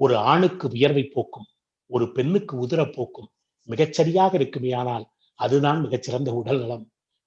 ஒரு ஆணுக்கு வியர்வை போக்கும் ஒரு பெண்ணுக்கு உதிர போக்கும் மிகச்சரியாக இருக்குமேயானால் அதுதான் மிகச்சிறந்த உடல் நலம்.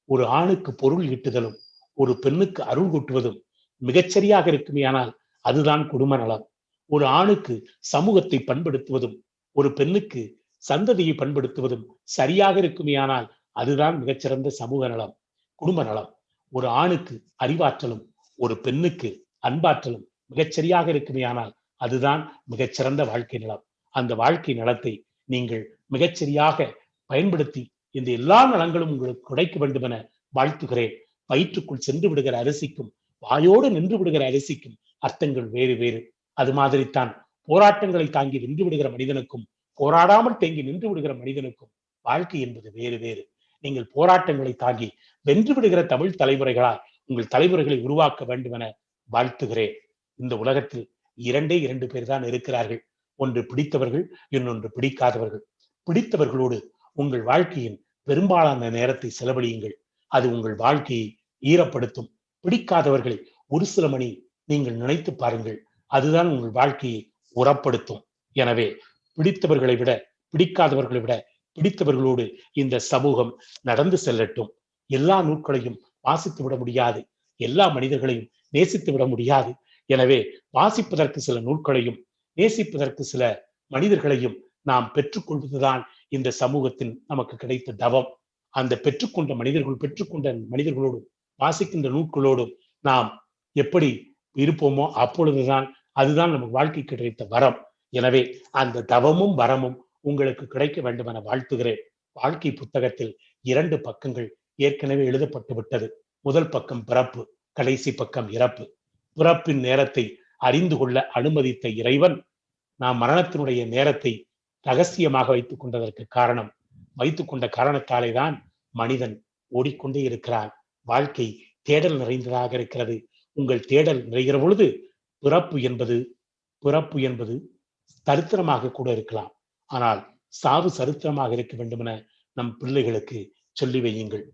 ஒரு ஆணுக்கு பொருள் ஈட்டுதலும் ஒரு பெண்ணுக்கு அருள் கூட்டுவதும் மிகச்சரியாக இருக்குமே ஆனால் அதுதான் குடும்ப நலம். ஒரு ஆணுக்கு சமூகத்தை பண்படுத்துவதும் ஒரு பெண்ணுக்கு சந்ததியை பண்படுத்துவதும் சரியாக இருக்குமேயானால் அதுதான் மிகச்சிறந்த சமூக நலம் குடும்ப நலம். ஒரு ஆணுக்கு அறிவாற்றலும் ஒரு பெண்ணுக்கு அன்பாற்றலும் மிகச்சரியாக இருக்குமேயானால் அதுதான் மிகச்சிறந்த வாழ்க்கை நலம். அந்த வாழ்க்கை நலத்தை நீங்கள் மிகச்சரியாக பயன்படுத்தி இந்த எல்லா நலங்களும் உங்களுக்கு கிடைக்க வேண்டும் என வாழ்த்துகிறேன். வயிற்றுக்குள் சென்று விடுகிற அரிசிக்கும் வாயோடு நின்று விடுகிற அரிசிக்கும் அர்த்தங்கள் வேறு வேறு. அது மாதிரித்தான் போராட்டங்களை தாங்கி நின்று விடுகிற மனிதனுக்கும் போராடாமல் தேங்கி நின்று விடுகிற மனிதனுக்கும் வாழ்க்கை என்பது வேறு வேறு. நீங்கள் போராட்டங்களை தாங்கி வென்று விடுகிற தமிழ் தலைமுறைகளால் உங்கள் தலைமுறைகளை உருவாக்க வேண்டும் என வாழ்த்துகிறேன். இந்த உலகத்தில் இரண்டே இரண்டு பேர் தான் இருக்கிறார்கள். ஒன்று பிடித்தவர்கள் இன்னொன்று பிடிக்காதவர்கள். பிடித்தவர்களோடு உங்கள் வாழ்க்கையின் பெரும்பாலான நேரத்தை செலவழியுங்கள். அது உங்கள் வாழ்க்கையை ஈரப்படுத்தும். பிடிக்காதவர்களை ஒரு சில மணி நீங்கள் நினைத்து பாருங்கள். அதுதான் உங்கள் வாழ்க்கையை உரப்படுத்தும். எனவே பிடித்தவர்களை விட பிடிக்காதவர்களை விட பிடித்தவர்களோடு இந்த சமூகம் நடந்து செல்லட்டும். எல்லா நூல்களையும் வாசித்து விட முடியாது. எல்லா மனிதர்களையும் நேசித்து விட முடியாது. எனவே வாசிப்பதற்கு சில நூல்களையும் நேசிப்பதற்கு சில மனிதர்களையும் நாம் பெற்றுக்கொள்வதுதான் இந்த சமூகத்தின் நமக்கு கிடைத்த தவம். அந்த பெற்றுக்கொண்ட மனிதர்கள் பெற்றுக்கொண்ட மனிதர்களோடும் வாசிக்கின்ற நூல்களோடும் நாம் எப்படி இருப்போமோ அப்பொழுதுதான் அதுதான் நமக்கு வாழ்க்கை கிடைத்த வரம். எனவே அந்த தவமும் வரமும் உங்களுக்கு கிடைக்க வேண்டும் என வாழ்த்துகிறேன். வாழ்க்கை புத்தகத்தில் இரண்டு பக்கங்கள் ஏற்கனவே எழுதப்பட்டு விட்டது. முதல் பக்கம் பிறப்பு கடைசி பக்கம் இறப்பு. பிறப்பின் நேரத்தை அறிந்து கொள்ள அனுமதித்த இறைவன் நாம் மரணத்தினுடைய நேரத்தை ரகசியமாக வைத்துக் கொண்டதற்கு காரணம் வைத்துக் கொண்ட காரணத்தாலே தான் மனிதன் ஓடிக்கொண்டே இருக்கிறான். வாழ்க்கை தேடல் நிறைந்ததாக இருக்கிறது. உங்கள் தேடல் நிறைகிற பொழுது பிறப்பு என்பது பிறப்பு என்பது சரித்திரமாக கூட இருக்கலாம். ஆனால் சாவு சரித்திரமாக இருக்க வேண்டுமென நம் பிள்ளைகளுக்கு சொல்லி வையுங்கள்.